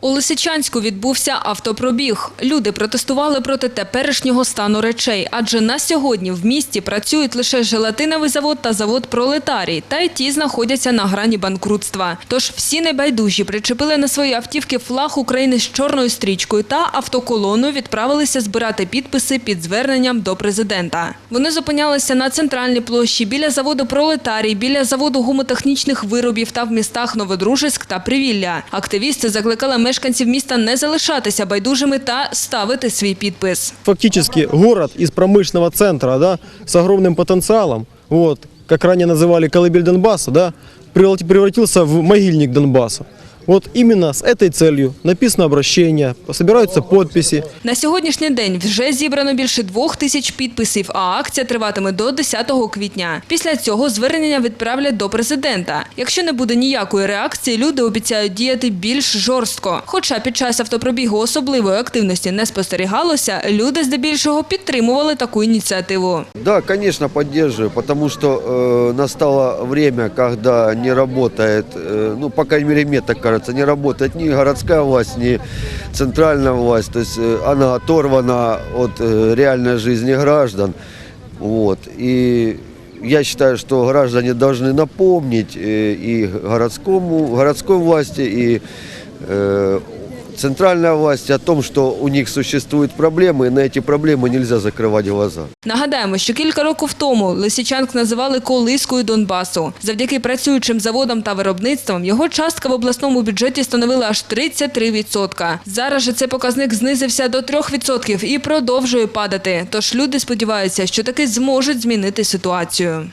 У Лисичанську відбувся автопробіг. Люди протестували проти теперішнього стану речей, адже на сьогодні в місті працюють лише желатиновий завод та завод «Пролетарій», та й ті знаходяться на грані банкрутства. Тож всі небайдужі причепили на свої автівки флаг України з чорною стрічкою та автоколоною відправилися збирати підписи під зверненням до президента. Вони зупинялися на центральній площі біля заводу «Пролетарій», біля заводу гумотехнічних виробів та в містах Новодружицьк та Привілля. Активісти закликали мешканців міста не залишатися байдужими та ставити свій підпис. фактически город из промышленного центра, да, с огромным потенциалом, вот, как ранее называли колыбель Донбасса, да, преврат- превратился в могильник Донбасса. Вот именно с этой целью написано обращение, собираются подписи. На сьогоднішній день вже зібрано більше двох тисяч підписів, а акція триватиме до 10 квітня. Після цього звернення відправлять до президента. Якщо не буде ніякої реакції, люди обіцяють діяти більш жорстко. Хоча під час автопробігу особливої активності не спостерігалося, люди здебільшого підтримували таку ініціативу. Да, конечно, поддерживаю, потому что э, настало время, когда не работает, э, ну, по крайней мере, мне так кажется, не работает ни городская власть, ни центральная власть, то есть э, она оторвана от э, реальной жизни граждан, вот, и я считаю, что граждане должны напомнить э, и городскому, городской власти, и э, центральной власти о том, что у них существуют проблемы, и на эти проблемы нельзя закрывать глаза. Нагадаємо, що кілька років тому Лисичанськ називали колискою Донбасу. Завдяки працюючим заводам та виробництвам його частка в обласному бюджеті становила аж 33%. Зараз же цей показник знизився до 3% і продовжує падати. Тож люди сподіваються, що таки зможуть змінити ситуацію.